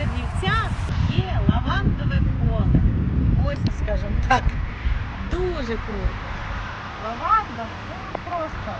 Чернівцях є лавандове поле. Ось, скажімо так, дуже круто. Лаванда ну, просто.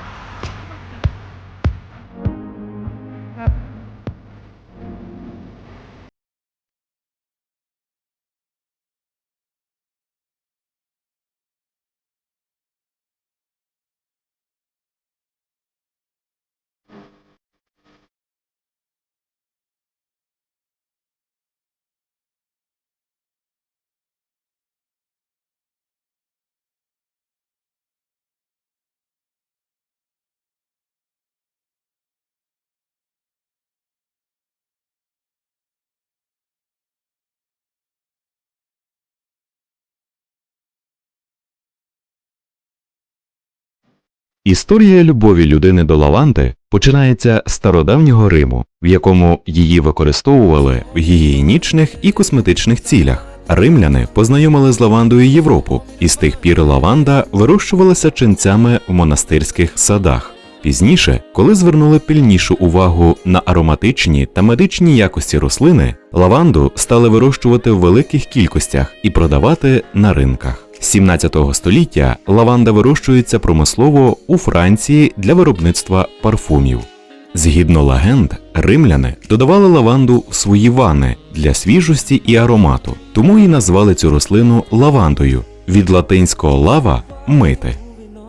Історія любові людини до лаванди починається з стародавнього Риму, в якому її використовували в гігієнічних і косметичних цілях. Римляни познайомили з лавандою Європу, і з тих пір лаванда вирощувалася ченцями в монастирських садах. Пізніше, коли звернули пильнішу увагу на ароматичні та медичні якості рослини, лаванду стали вирощувати в великих кількостях і продавати на ринках. З 17 століття лаванда вирощується промислово у Франції для виробництва парфумів. Згідно легенд, римляни додавали лаванду в свої ванни для свіжості і аромату, тому і назвали цю рослину лавандою від латинського лава мити.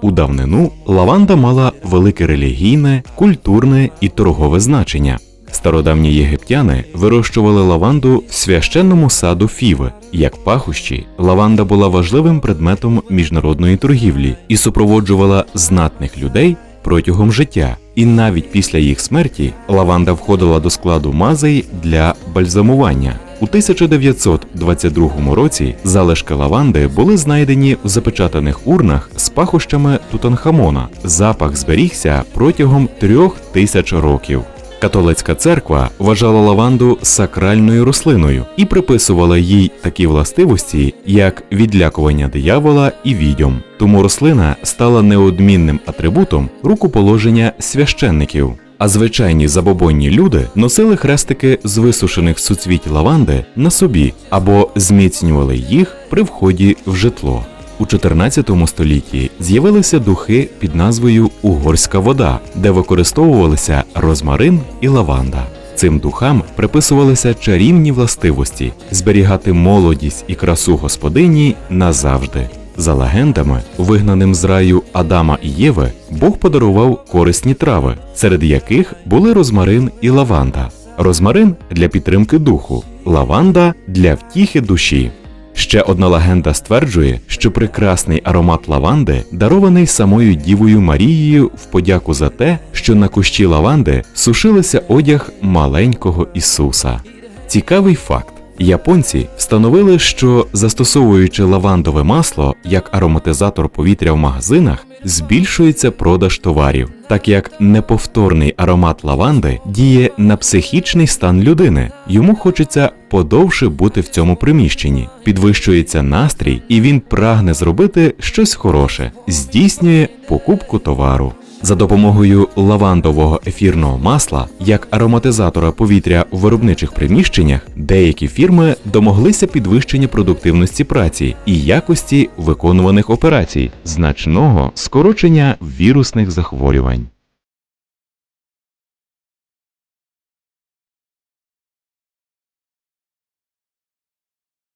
У давнину лаванда мала велике релігійне, культурне і торгове значення. Стародавні єгиптяни вирощували лаванду в священному саду Фіви. Як пахощі, лаванда була важливим предметом міжнародної торгівлі і супроводжувала знатних людей протягом життя. І навіть після їх смерті лаванда входила до складу мазей для бальзамування. У 1922 році залишки лаванди були знайдені в запечатаних урнах з пахощами Тутанхамона. Запах зберігся протягом трьох тисяч років. Католицька церква вважала лаванду сакральною рослиною і приписувала їй такі властивості, як відлякування диявола і відьом. Тому рослина стала неодмінним атрибутом рукоположення священників. А звичайні забобонні люди носили хрестики з висушених суцвіть лаванди на собі або зміцнювали їх при вході в житло. У 14 столітті з'явилися духи під назвою Угорська вода, де використовувалися розмарин і лаванда. Цим духам приписувалися чарівні властивості зберігати молодість і красу господині назавжди. За легендами, вигнаним з раю Адама і Єви, Бог подарував корисні трави, серед яких були розмарин і лаванда. Розмарин для підтримки духу, лаванда для втіхи душі. Ще одна легенда стверджує, що прекрасний аромат лаванди дарований самою Дівою Марією в подяку за те, що на кущі лаванди сушилися одяг маленького Ісуса. Цікавий факт. Японці встановили, що застосовуючи лавандове масло як ароматизатор повітря в магазинах, збільшується продаж товарів, так як неповторний аромат лаванди діє на психічний стан людини. Йому хочеться подовше бути в цьому приміщенні, підвищується настрій, і він прагне зробити щось хороше, здійснює покупку товару. За допомогою лавандового ефірного масла як ароматизатора повітря у виробничих приміщеннях деякі фірми домоглися підвищення продуктивності праці і якості виконуваних операцій, значного скорочення вірусних захворювань.